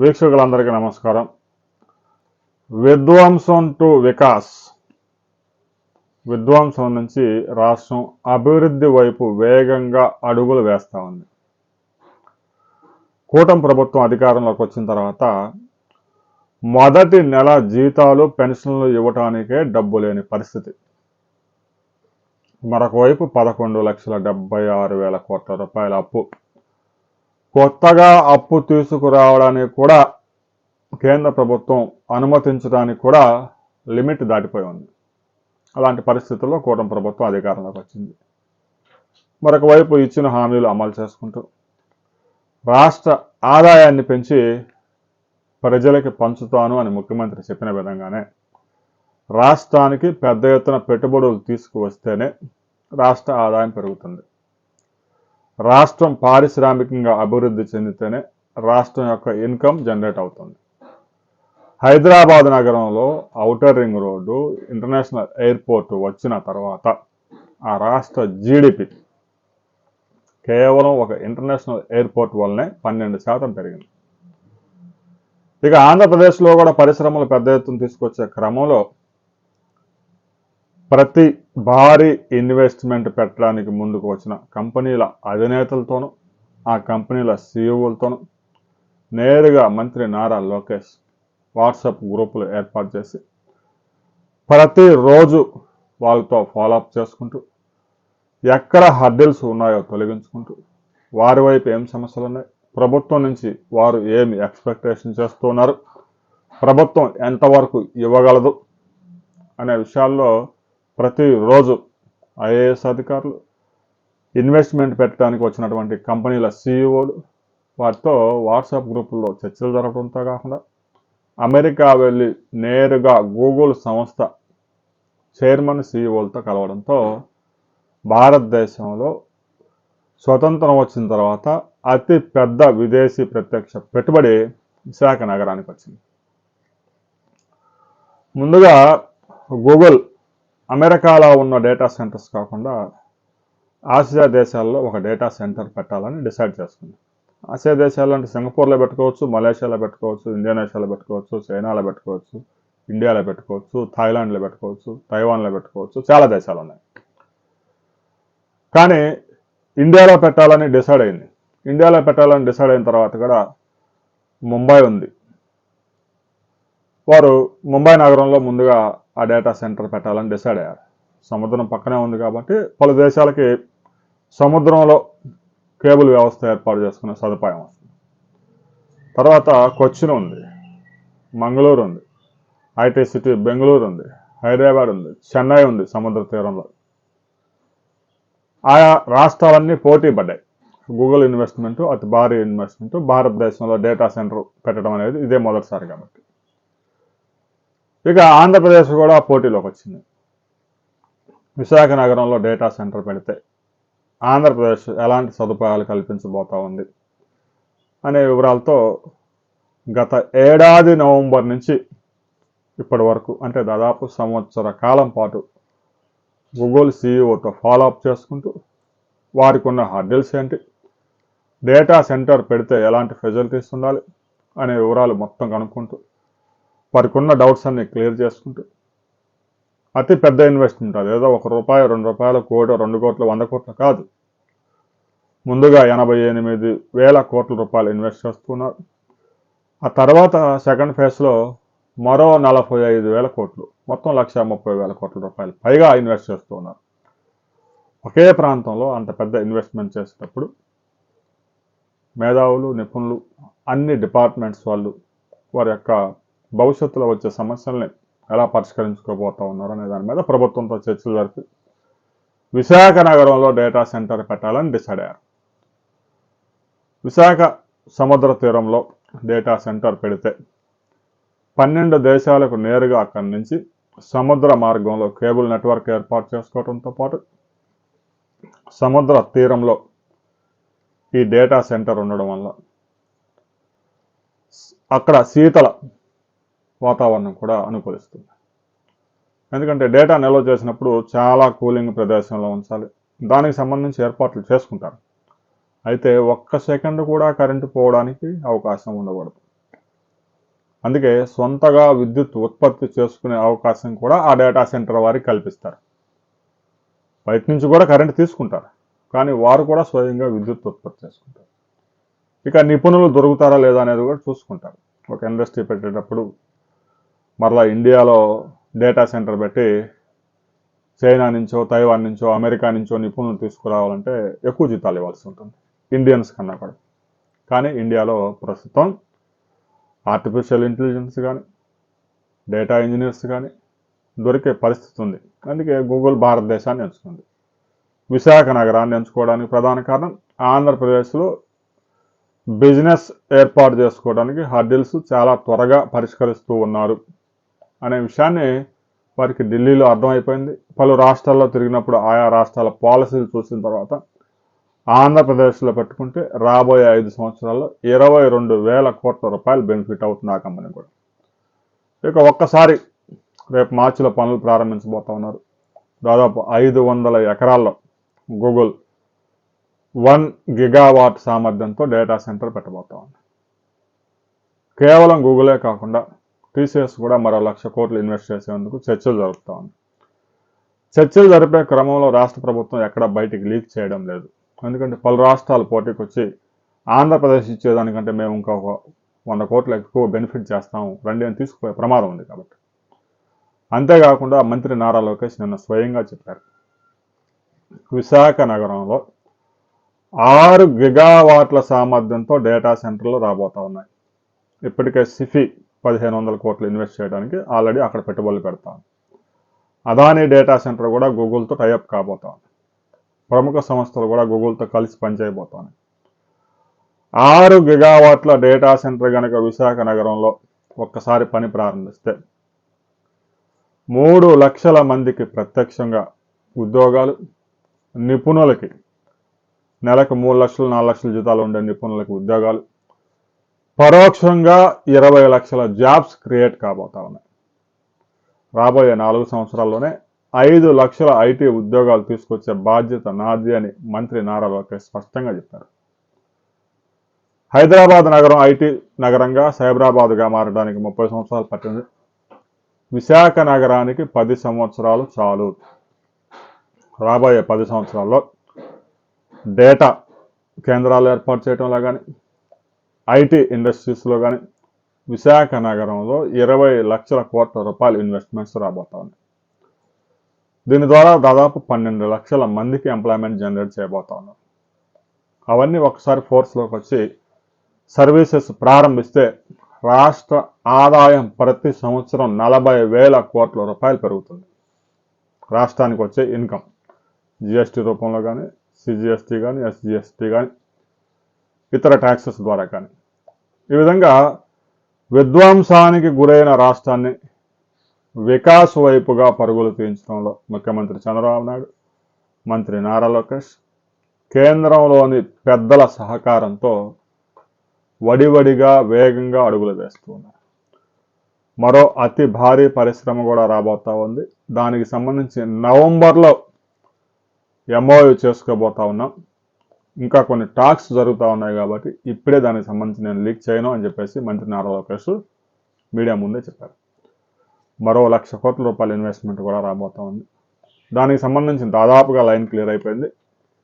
వీక్షకులందరికీ నమస్కారం. విధ్వంసం టు వికాస్. విధ్వంసం నుంచి రాష్ట్రం అభివృద్ధి వైపు వేగంగా అడుగులు వేస్తూ ఉంది. కూటమి ప్రభుత్వం అధికారంలోకి వచ్చిన తర్వాత మొదటి నెల జీతాలు పెన్షన్లు ఇవ్వటానికే డబ్బు లేని పరిస్థితి. మరొక వైపు పదకొండు లక్షల డెబ్బై ఆరు వేల కోట్ల రూపాయల అప్పు. కొత్తగా అప్పు తీసుకురావడానికి కూడా కేంద్ర ప్రభుత్వం అనుమతించడానికి కూడా లిమిట్ దాటిపోయి ఉంది. అలాంటి పరిస్థితుల్లో కూటమి ప్రభుత్వం అధికారంలోకి వచ్చింది. మరొక వైపు ఇచ్చిన హామీలు అమలు చేసుకుంటూ రాష్ట్ర ఆదాయాన్ని పెంచి ప్రజలకి పంచుతాను అని ముఖ్యమంత్రి చెప్పిన విధంగానే రాష్ట్రానికి పెద్ద ఎత్తున పెట్టుబడులు తీసుకువస్తేనే రాష్ట్ర ఆదాయం పెరుగుతుంది. రాష్ట్రం పారిశ్రామికంగా అభివృద్ధి చెందితేనే రాష్ట్రం యొక్క ఇన్కమ్ జనరేట్ అవుతుంది. హైదరాబాద్ నగరంలో outer ring road international airport వచ్చిన తర్వాత ఆ రాష్ట్ర జీడిపి కేవలం ఒక ఇంటర్నేషనల్ ఎయిర్పోర్ట్ వల్లనే పన్నెండు శాతం పెరిగింది. ఇక ఆంధ్రప్రదేశ్లో కూడా పరిశ్రమలు పెద్ద ఎత్తున తీసుకొచ్చే క్రమంలో ప్రతి భారీ ఇన్వెస్ట్మెంట్ పెట్టడానికి ముందుకు వచ్చిన కంపెనీల అధినేతలతోనూ ఆ కంపెనీల సీఈఓలతోనూ నేరుగా మంత్రి నారా లోకేష్ వాట్సాప్ గ్రూపులు ఏర్పాటు చేసి ప్రతిరోజు వాళ్ళతో ఫాలోఅప్ చేసుకుంటూ ఎక్కడ హర్డిల్స్ ఉన్నాయో తొలగించుకుంటూ వారి వైపు ఏం సమస్యలు ఉన్నాయి ప్రభుత్వం నుంచి వారు ఏమి ఎక్స్పెక్టేషన్ చేస్తున్నారు ప్రభుత్వం ఎంతవరకు ఇవ్వగలదు అనే విషయాల్లో ప్రతిరోజు ఐఏఎస్ అధికారులు ఇన్వెస్ట్మెంట్ పెట్టడానికి వచ్చినటువంటి కంపెనీల సీఈఓలు వారితో వాట్సాప్ గ్రూపుల్లో చర్చలు జరగడంతో కాకుండా అమెరికా వెళ్ళి నేరుగా గూగుల్ సంస్థ చైర్మన్ సీఈఓలతో కలవడంతో భారతదేశంలో స్వతంత్రం వచ్చిన తర్వాత అతి పెద్ద విదేశీ ప్రత్యక్ష పెట్టుబడి విశాఖ నగరానికి వచ్చింది. ముందుగా గూగుల్ అమెరికాలో ఉన్న డేటా సెంటర్స్ కాకుండా ఆసియా దేశాల్లో ఒక డేటా సెంటర్ పెట్టాలని డిసైడ్ చేసుకుంది ఆసియా దేశాలు అంటే సింగపూర్లో పెట్టుకోవచ్చు మలేషియాలో పెట్టుకోవచ్చు ఇండోనేషియాలో పెట్టుకోవచ్చు చైనాలో పెట్టుకోవచ్చు ఇండియాలో పెట్టుకోవచ్చు థాయిలాండ్లో పెట్టుకోవచ్చు తైవాన్లో పెట్టుకోవచ్చు చాలా దేశాలు ఉన్నాయి. కానీ ఇండియాలో పెట్టాలని డిసైడ్ అయింది. ఇండియాలో పెట్టాలని డిసైడ్ అయిన తర్వాత కూడా ముంబై ఉంది. వారు ముంబై నగరంలో ముందుగా ఆ డేటా సెంటర్ పెట్టాలని డిసైడ్ అయ్యారు. సముద్రం పక్కనే ఉంది కాబట్టి పలు దేశాలకి సముద్రంలో కేబుల్ వ్యవస్థ ఏర్పాటు చేసుకునే సదుపాయం వస్తుంది. తర్వాత కొచ్చిన్ ఉంది మంగళూరు ఉంది ఐటీ సిటీ బెంగళూరు ఉంది హైదరాబాద్ ఉంది చెన్నై ఉంది సముద్ర తీరంలో. ఆయా రాష్ట్రాలన్నీ పోటీ పడ్డాయి. గూగుల్ ఇన్వెస్ట్మెంట్ అతి భారీ ఇన్వెస్ట్మెంట్ భారతదేశంలో డేటా సెంటర్ పెట్టడం అనేది ఇదే మొదటిసారి కాబట్టి. ఇక ఆంధ్రప్రదేశ్ కూడా పోటీలోకి వచ్చింది. విశాఖ నగరంలో డేటా సెంటర్ పెడితే ఆంధ్రప్రదేశ్ ఎలాంటి సదుపాయాలు కల్పించబోతా ఉంది అనే వివరాలతో గత ఏడాది నవంబర్ నుంచి ఇప్పటి వరకు అంటే దాదాపు సంవత్సర కాలం పాటు గూగుల్ సీఈఓతో ఫాలోఅప్ చేసుకుంటూ వారికి ఉన్న హర్డిల్స్ ఏంటి డేటా సెంటర్ పెడితే ఎలాంటి ఫెసిలిటీస్ ఉండాలి అనే వివరాలు మొత్తం కనుక్కుంటూ వారికి ఉన్న డౌట్స్ అన్ని క్లియర్ చేసుకుంటూ అతి పెద్ద ఇన్వెస్ట్మెంట్ అది ఏదో ఒక రూపాయి రెండు రూపాయల కోటి రెండు కోట్లు వంద కోట్లు కాదు. ముందుగా ఎనభై ఎనిమిది వేల కోట్ల రూపాయలు ఇన్వెస్ట్ చేస్తున్నారు. ఆ తర్వాత సెకండ్ ఫేజ్లో మరో నలభై ఐదు వేల కోట్లు మొత్తం లక్ష ముప్పై వేల కోట్ల రూపాయలు పైగా ఇన్వెస్ట్ చేస్తున్నారు ఒకే ప్రాంతంలో అంత పెద్ద ఇన్వెస్ట్మెంట్ చేసేటప్పుడు మేధావులు నిపుణులు అన్ని డిపార్ట్మెంట్స్ వాళ్ళు వారి యొక్క భవిష్యత్తులో వచ్చే సమస్యల్ని ఎలా పరిష్కరించుకోబోతా ఉన్నారు అనే దాని మీద ప్రభుత్వంతో చర్చలు జరిపి విశాఖ నగరంలో డేటా సెంటర్ పెట్టాలని డిసైడ్ అయ్యారు. విశాఖ సముద్ర తీరంలో డేటా సెంటర్ పెడితే పన్నెండు దేశాలకు నేరుగా అక్కడి నుంచి సముద్ర మార్గంలో కేబుల్ నెట్వర్క్ ఏర్పాటు చేసుకోవడంతో పాటు సముద్ర తీరంలో ఈ డేటా సెంటర్ ఉండడం వల్ల అక్కడ శీతల వాతావరణం కూడా అనుకూలిస్తుంది. ఎందుకంటే డేటా నిల్వ చేసినప్పుడు చాలా కూలింగ్ ప్రదేశంలో ఉంచాలి. దానికి సంబంధించి ఏర్పాట్లు చేసుకుంటారు. అయితే ఒక్క సెకండ్ కూడా కరెంటు పోవడానికి అవకాశం ఉండకూడదు. అందుకే సొంతగా విద్యుత్ ఉత్పత్తి చేసుకునే అవకాశం కూడా ఆ డేటా సెంటర్ వారికి కల్పిస్తారు. బయట నుంచి కూడా కరెంట్ తీసుకుంటారు. కానీ వారు కూడా స్వయంగా విద్యుత్ ఉత్పత్తి చేసుకుంటారు. ఇక నిపుణులు దొరుకుతారా లేదా అనేది కూడా చూసుకుంటారు. ఒక ఇండస్ట్రీ పెట్టేటప్పుడు మరలా ఇండియాలో డేటా సెంటర్ పెట్టి చైనా నుంచో తైవాన్ నుంచో అమెరికా నుంచో నిపుణులు తీసుకురావాలంటే ఎక్కువ జీతాలు ఇవ్వాల్సి ఉంటుంది. ఇండియన్స్ కన్నా కూడా. కానీ ఇండియాలో ప్రస్తుతం ఆర్టిఫిషియల్ ఇంటెలిజెన్స్ కానీ డేటా ఇంజనీర్స్ కానీ దొరికే పరిస్థితి ఉంది. అందుకే గూగుల్ భారతదేశాన్ని ఎంచుకుంది. విశాఖ నగరాన్ని ఎంచుకోవడానికి ప్రధాన కారణం ఆంధ్రప్రదేశ్లో బిజినెస్ ఏర్పాటు చేసుకోవడానికి హర్డిల్స్ చాలా త్వరగా పరిష్కరిస్తూ ఉన్నారు. అనే విషయాన్ని వారికి ఢిల్లీలో అర్థమైపోయింది. పలు రాష్ట్రాల్లో తిరిగినప్పుడు ఆయా రాష్ట్రాల పాలసీలు చూసిన తర్వాత ఆంధ్రప్రదేశ్లో పెట్టుకుంటే రాబోయే ఐదు సంవత్సరాల్లో ఇరవై రెండు వేల కోట్ల రూపాయలు బెనిఫిట్ అవుతుంది ఆ కంపెనీ కూడా. ఇక ఒక్కసారి రేపు మార్చిలో పనులు ప్రారంభించబోతా ఉన్నారు. దాదాపు ఐదు వందల ఎకరాల్లో గూగుల్ వన్ గిగావాట్ సామర్థ్యంతో డేటా సెంటర్ పెట్టబోతా ఉంది. కేవలం గూగులే కాకుండా టీసీఎస్ కూడా మరో లక్ష కోట్లు ఇన్వెస్ట్ చేసేందుకు చర్చలు జరుపుతా ఉంది. చర్చలు జరిపే క్రమంలో రాష్ట్ర ప్రభుత్వం ఎక్కడ బయటికి లీక్ చేయడం లేదు. ఎందుకంటే పలు రాష్ట్రాలు పోటీకి వచ్చి ఆంధ్రప్రదేశ్ ఇచ్చేదానికంటే మేము ఇంకా ఒక వంద కోట్లు ఎక్కువ బెనిఫిట్ చేస్తాము రండి అని తీసుకుపోయే ప్రమాదం ఉంది కాబట్టి. అంతేకాకుండా మంత్రి నారా లోకేష్ నిన్న స్వయంగా చెప్పారు. విశాఖ నగరంలో ఆరు గిగావాట్ల సామర్థ్యంతో డేటా సెంటర్లు రాబోతా ఉన్నాయి. ఇప్పటికే సిఫి పదిహేను వందల కోట్లు ఇన్వెస్ట్ చేయడానికి ఆల్రెడీ అక్కడ పెట్టుబడులు పెడతాను. అదానీ డేటా సెంటర్ కూడా గూగుల్తో టైఅప్ కాబోతాను ప్రముఖ సంస్థలు కూడా గూగుల్తో కలిసి పనిచేయబోతాను ఆరు గిగావాట్ల డేటా సెంటర్ కనుక విశాఖ నగరంలో ఒక్కసారి పని ప్రారంభిస్తే మూడు లక్షల మందికి ప్రత్యక్షంగా ఉద్యోగాలు నిపుణులకి నెలకు మూడు లక్షలు నాలుగు లక్షల జీతాలు ఉండే నిపుణులకి ఉద్యోగాలు పరోక్షంగా ఇరవై లక్షల జాబ్స్ క్రియేట్ కాబోతా ఉన్నాయి. రాబోయే నాలుగు సంవత్సరాల్లోనే ఐదు లక్షల ఐటీ ఉద్యోగాలు తీసుకొచ్చే బాధ్యత నాది అని మంత్రి నారా లోకేష్ స్పష్టంగా చెప్పారు. హైదరాబాద్ నగరం ఐటీ నగరంగా సైబరాబాద్గా మారడానికి ముప్పై సంవత్సరాలు పట్టింది. విశాఖ నగరానికి పది సంవత్సరాలు చాలు. రాబోయే పది సంవత్సరాల్లో డేటా కేంద్రాలు ఏర్పాటు చేయడంలో కానీ ఐటీ ఇండస్ట్రీస్లో కానీ విశాఖ నగరంలో ఇరవై లక్షల కోట్ల రూపాయలు ఇన్వెస్ట్మెంట్స్ రాబోతా ఉన్నాయి దీని ద్వారా దాదాపు పన్నెండు లక్షల మందికి ఎంప్లాయ్మెంట్ జనరేట్ చేయబోతా ఉన్నారు అవన్నీ ఒకసారి ఫోర్స్లోకి వచ్చి సర్వీసెస్ ప్రారంభిస్తే రాష్ట్ర ఆదాయం ప్రతి సంవత్సరం నలభై వేల కోట్ల రూపాయలు పెరుగుతుంది. రాష్ట్రానికి వచ్చే ఇన్కమ్ జిఎస్టీ రూపంలో కానీ సిజిఎస్టీ కానీ ఎస్జిఎస్టీ కానీ ఇతర ట్యాక్సెస్ ద్వారా కానీ ఈ విధంగా విధ్వంసానికి గురైన రాష్ట్రాన్ని వికాస్ వైపుగా పరుగులు తీయించడంలో ముఖ్యమంత్రి చంద్రబాబు నాయుడు మంత్రి నారా లోకేష్ కేంద్రంలోని పెద్దల సహకారంతో వడివడిగా వేగంగా అడుగులు వేస్తూ ఉన్నారు. మరో అతి భారీ పరిశ్రమ కూడా రాబోతా ఉంది. దానికి సంబంధించి నవంబర్లో ఎంఓయూ చేసుకోబోతా ఉన్నాం. ఇంకా కొన్ని టాక్స్ జరుగుతూ ఉన్నాయి కాబట్టి ఇప్పుడే దానికి సంబంధించి నేను లీక్ చేయను అని చెప్పేసి మంత్రి నారా లోకేష్ మీడియా ముందే చెప్పారు. మరో లక్ష కోట్ల రూపాయల ఇన్వెస్ట్మెంట్ కూడా రాబోతా ఉంది. దానికి సంబంధించిన దాదాపుగా లైన్ క్లియర్ అయిపోయింది.